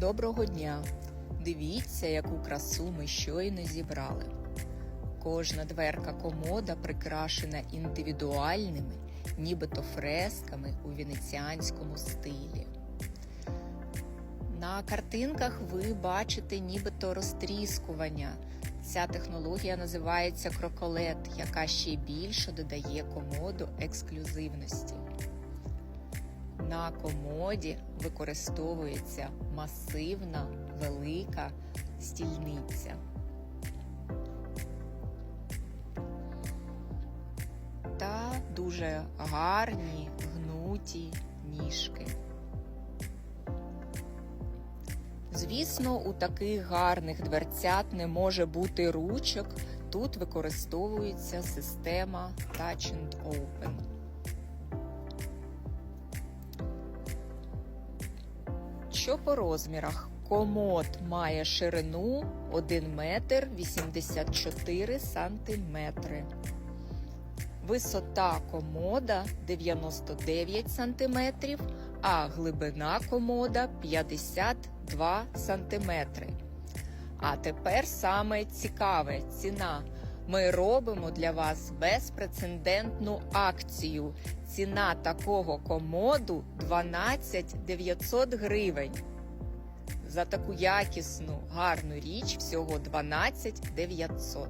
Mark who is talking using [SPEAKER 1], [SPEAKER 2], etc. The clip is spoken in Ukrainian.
[SPEAKER 1] Доброго дня! Дивіться, яку красу ми щойно зібрали. Кожна дверка комода прикрашена індивідуальними, нібито фресками у венеціанському стилі. На картинках ви бачите нібито розтріскування. Ця технологія називається кроколет, яка ще більше додає комоду ексклюзивності. На комоді використовується масивна велика стільниця. Та дуже гарні гнуті ніжки. Звісно, у таких гарних дверцят не може бути ручок. Тут використовується система Touch and Open. Що по розмірах? Комод має ширину 1 метр 84 сантиметри. Висота комода 99 сантиметрів, а глибина комода 52 сантиметри. А тепер саме цікаве ціна. Ми робимо для вас безпрецедентну акцію. Ціна такого комоду 12 900 гривень. За таку якісну, гарну річ всього 12 900.